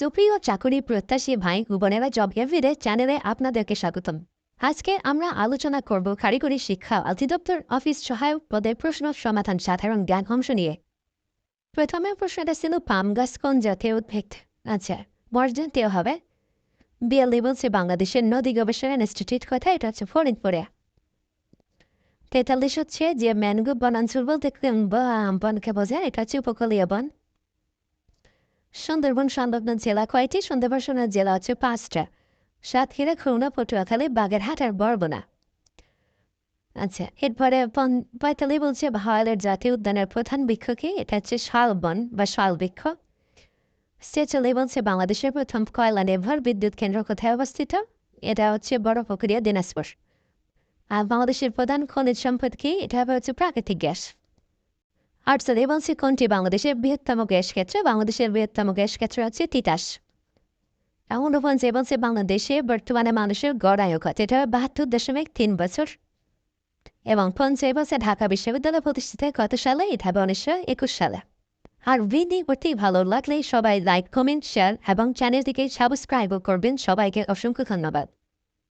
সুপ্রিয় চাকরি প্রত্যাশী ভাই বোনেরা জব এভিডে চ্যানেলে আপনাদেরকে স্বাগতম। আজকে আমরা আলোচনা করব কারিগরি শিক্ষা অধিদপ্তর অফিস সহায়ক পদে প্রশ্ন সমাধান সাধারণ জ্ঞান অংশ নিয়ে। প্রথমে প্রশ্নটা ছিল, পাম গাছ কোন জাতীয় উদ্ভিদ? আচ্ছা মর্যান্তীয় হবে। বিএলই বলছে বাংলাদেশের নদী গবেষণা ইনস্টিটিউট কথা এটা হচ্ছে ফরিদপুরে। তেতাল্লিশ হচ্ছে যে ম্যানগ্রোভ বনাঞ্চল বলতে বনকে বোঝায়? এটা হচ্ছে উপকূলীয় বন। সুন্দরবন সংলগ্ন জেলা কয়টি? সুন্দরবনের জেলা হচ্ছে পাঁচটা। সাতক্ষীরা, খুলনা, পটুয়াখালী, বাগেরহাট আর বরগুনা। আচ্ছা এরপরে পঁয়তাল্লিশ বলছে, ভাওয়ালের জাতীয় উদ্যানের প্রধান বৃক্ষ কি? এটা হচ্ছে শালবন বা শাল বৃক্ষ। ছেচল্লিশ বলছে, বাংলাদেশের প্রথম কয়লা নির্ভর বিদ্যুৎ কেন্দ্র কোথায় অবস্থিত? এটা হচ্ছে বড় প্রক্রিয়া দিনাজপুর। আর বাংলাদেশের প্রধান খনিজ সম্পদ কি? এটা হচ্ছে প্রাকৃতিক গ্যাস। আটচল্লিশ বলছে, কোনটি বাংলাদেশের বৃহত্তম গ্যাস ক্ষেত্র? বাংলাদেশের বৃহত্তম গ্যাস ক্ষেত্র হচ্ছে তিতাস। এমন বলছে বলছে, বাংলাদেশে বর্তমানে মানুষের গড় আয়ু কত? এটা বাহাত্তর দশমিক তিন বছর। এবং বছর ঢাকা বিশ্ববিদ্যালয় প্রতিষ্ঠিত কত সালে? এটা হবে উনিশশো একুশ সালে। আর ভিডিওটি ভালো লাগলে সবাই লাইক, কমেন্ট শেয়ার এবং চ্যানেলটিকে সাবস্ক্রাইবও করবেন। সবাইকে অসংখ্য ধন্যবাদ।